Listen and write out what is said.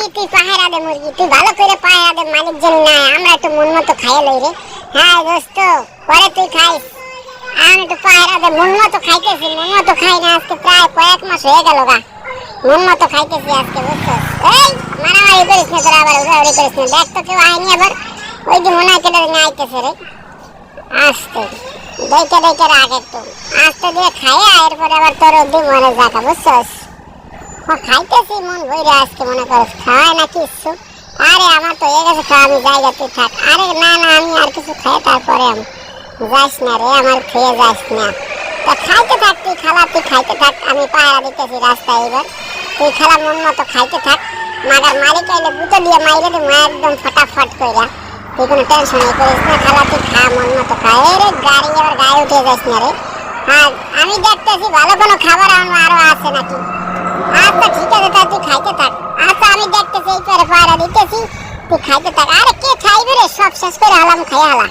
মুরগি, তুই পাহারা দে মুরগি, তুই ভালো করে পাহারা দে, মালিক যেন নাই আমরা একটু মন মতো খাইয়ে লই রে। হ্যাঁ দোস্ত, পরে তুই খাইস। আমি একটু পাহারা দে, মন মতো খাইতেছি, মন মতো খাই না, আজকে প্রায় কয়েক মাস হয়ে গেল গা। মন মতো খাইতেছি আজকে, বুঝছ? এই, মারামারি করিস না তোরা, আবার উড়াউড়ি করিস না। দেখ তো কেউ আয়নি আবার। ওই যে মনে হয় কেটে আইতেছে রে। আস্তে, দেখে দেখে রাখ একটু। আস্তে দিয়ে খাইয়া এরপরে আবার তোর অব্দি মনে বুঝছস? ও খাইতেছি, মন ভইরা আজকে মনে করস খাওয়ায় না কিচ্ছু। আরে আমার তো হয়ে গেছে খাওয়া, আমি জায়গা তুই থাক। আরে না না, আমি আর কিছু খাই, তারপরে আমি যাস না রে, আমার খেয়ে যাস না। তা খাইতে থাক, তুই খালা, তুই খাইতে থাক, আমি পাহারা দিতেছি রাস্তায় এবার তুই খালা মন মতো খাইতে থাক। মাগার মালিক আইলে বুতো দিয়ে মাইরে দেবো, একদম ফটাফট কইরা। তুই কোনো টেনশন করিস না, খালা, তুই খা, মন মতো খা। এই রে, গাড়ি আবার গায়ে উঠে যাস না রে। হ্যাঁ আমি দেখতেছি ভালো কোনো খাবার আমার আরও আছে নাকি আচ্ছা ঠিক আছে তা তুই খাইতে থাক আচ্ছা আমি দেখতেছি এই পরে পায়রা দিতেছি। তুই খাইতে থাক। আরে কে খাইবে রে? সব শেষ করে হালাম খাই হালা